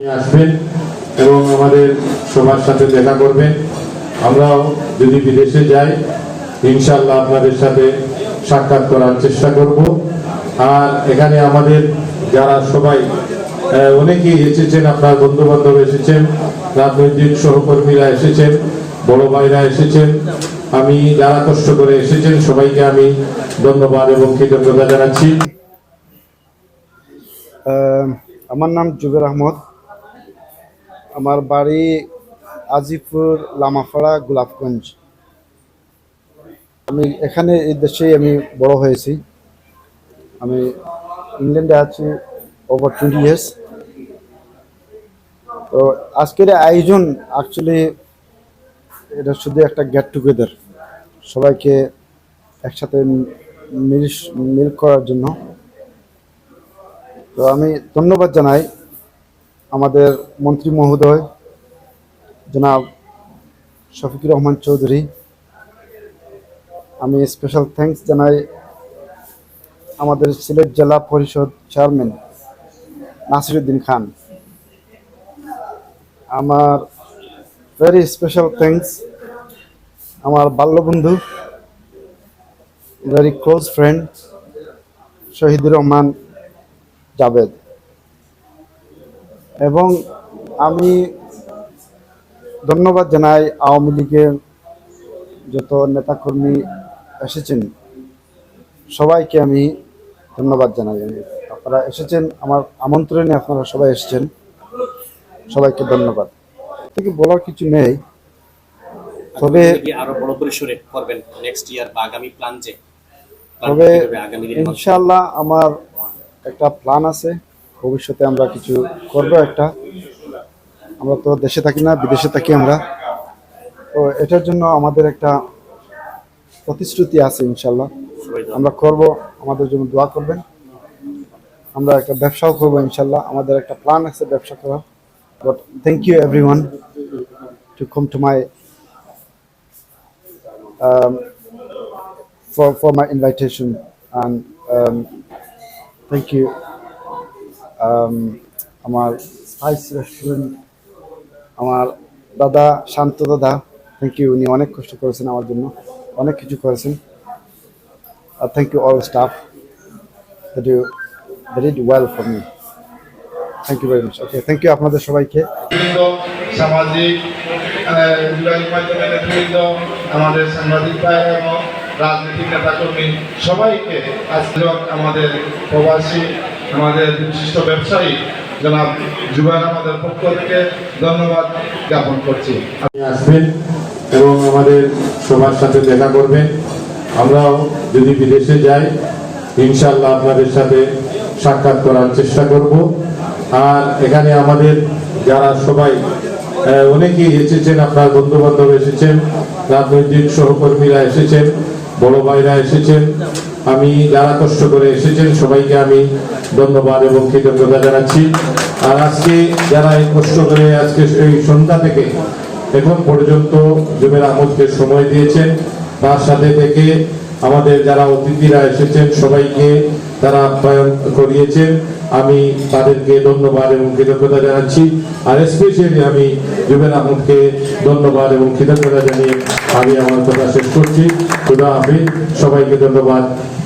আসবেন এবং আমাদের সবার সাথে দেখা করবেন। আমরাও যদি বিদেশে যাই ইনশাল্লাহ আপনাদের সাথে সাক্ষাৎ করার চেষ্টা করব। আর এখানে আমাদের যারা সবাই অনেকেই এসেছেন, আপনার বন্ধু বান্ধব এসেছেন, রাজনৈতিক সহকর্মীরা এসেছেন, বড় ভাইরা এসেছেন। আমি যারা কষ্ট করে এসেছেন, সবাইকে আমি ধন্যবাদ এবং কৃতজ্ঞতা জানাচ্ছি। আমার নাম জুবের আহমদ। আমার বাড়ি আজিপুর লামাফাড়া গোলাপগঞ্জ। আমি এখানে এই দেশেই আমি বড় হয়েছি। আমি ইংল্যান্ডে আছি ওভার টোয়েন্টি ইয়ার্স তো আজকের আয়োজন অ্যাকচুয়ালি এটা শুধু একটা গেট টুগেদার সবাইকে একসাথে মিল মিল করার জন্য। তো আমি ধন্যবাদ জানাই। আমাদের মন্ত্রী মহোদয়, জনাব শফিকুর রহমান চৌধুরী। আমি স্পেশাল থ্যাঙ্কস জানাই আমাদের সিলেট জেলা পরিষদ চেয়ারম্যান নাসিরুদ্দিন খান। আমার ভেরি স্পেশাল থ্যাঙ্কস আমার বাল্যবন্ধু very close friend Shahidur Rahman Javed এবং আমি ধন্যবাদ জানাই আওয়ামী লীগের যত নেতাকর্মী এসেছেন সবাইকে আমি ধন্যবাদ জানাই। আমি আপনারা এসেছেন আমার আমন্ত্রণে আপনারা সবাই এসেছেন সবাইকে ধন্যবাদ। থেকে বলার কিছু নেই তবে আরও বড় পরিসরে করবেন নেক্সট ইয়ার বা আগামী প্ল্যান যে? তবে ইনশাল্লাহ আমার একটা প্ল্যান আছে। ভবিষ্যতে আমরা কিছু করব একটা। আমরা তো দেশে থাকি না বিদেশে থাকি আমরা। তো এটার জন্য আমাদের একটা প্রতিশ্রুতি আছে ইনশাল্লাহ। আমরা করব আমাদের জন্য দোয়া করবেন। আমরা একটা ব্যবসাও করব ইনশাল্লাহ। আমাদের একটা প্ল্যান আছে ব্যবসা করার। But thank you everyone to come to my for for my invitation and thank um, আমার স্পাইস রেস্টুরেন্ট আমার দাদা, শান্ত দাদা থ্যাংক ইউ উনি অনেক কষ্ট করেছেন আমার জন্য, অনেক কিছু করেছেন। আর thank you all staff that you that ed well for me thank you very much okay thank you আপনাদের সবাইকে। সামাজিক আমাদের সাংবাদিক ভাই এবং রাজনৈতিক সবাইকে আজকে আমাদের প্রবাসী আমাদের বিশিষ্ট ব্যবসায়ী, জনাব জুবান আমাদের পক্ষ থেকে ধন্যবাদ জ্ঞাপন করছি। আসবেন এবং আমাদের সবার সাথে দেখা করবেন। আমরাও যদি বিদেশে যাই ইনশাল্লাহ আপনাদের সাথে সাক্ষাৎ করার চেষ্টা করব। আর এখানে আমাদের যারা সবাই অনেকেই এসেছেন, আপনার বন্ধু বান্ধব এসেছেন, রাজনৈতিক সহকর্মীরা এসেছেন, বড় ভাইরা এসেছেন। আমি যারা কষ্ট করে এসেছেন, সবাইকে আমি ধন্যবাদ এবং কৃতজ্ঞতা জানাচ্ছি। আর আজকে যারা এই কষ্ট করে আজকে এই সন্ধ্যা থেকে এখন পর্যন্ত জুবের আহমদকে সময় দিয়েছেন, তার সাথে থেকে আমাদের যারা অতিথিরা এসেছেন, সবাইকে তারা আপ্যায়ন করিয়েছেন। আমি তাদেরকে ধন্যবাদ এবং কৃতজ্ঞতা জানাচ্ছি। আর স্পেশালি আমি জুবের আহমদকে ধন্যবাদ এবং কৃতজ্ঞতা জানিয়ে আমি আমার কথা শেষ করছি। খুদা হাফিজ। সবাইকে ধন্যবাদ।